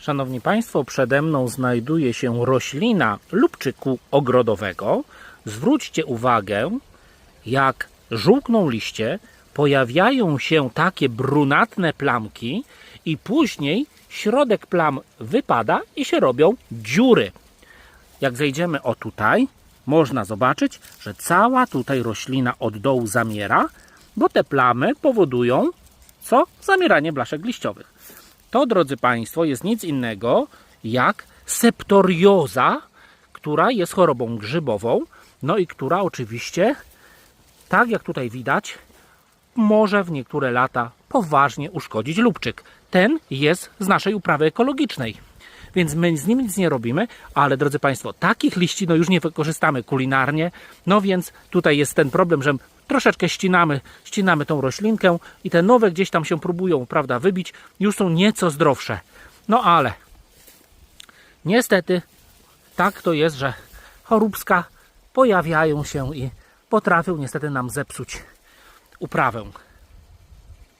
Szanowni Państwo, przede mną znajduje się roślina lubczyku ogrodowego. Zwróćcie uwagę, jak żółkną liście, pojawiają się takie brunatne plamki i później środek plam wypada i się robią dziury. Jak zejdziemy o tutaj, można zobaczyć, że cała tutaj roślina od dołu zamiera, bo te plamy powodują co? Zamieranie blaszek liściowych. To, drodzy Państwo, jest nic innego jak septorioza, która jest chorobą grzybową, no i która oczywiście, tak jak tutaj widać, może w niektóre lata poważnie uszkodzić lubczyk. Ten jest z naszej uprawy ekologicznej. Więc my z nim nic nie robimy, ale drodzy Państwo, takich liści no już nie wykorzystamy kulinarnie. No więc tutaj jest ten problem, że troszeczkę ścinamy, ścinamy tą roślinkę i te nowe gdzieś tam się próbują, prawda, wybić. Już są nieco zdrowsze. No ale niestety tak to jest, że choróbska pojawiają się i potrafią niestety nam zepsuć uprawę.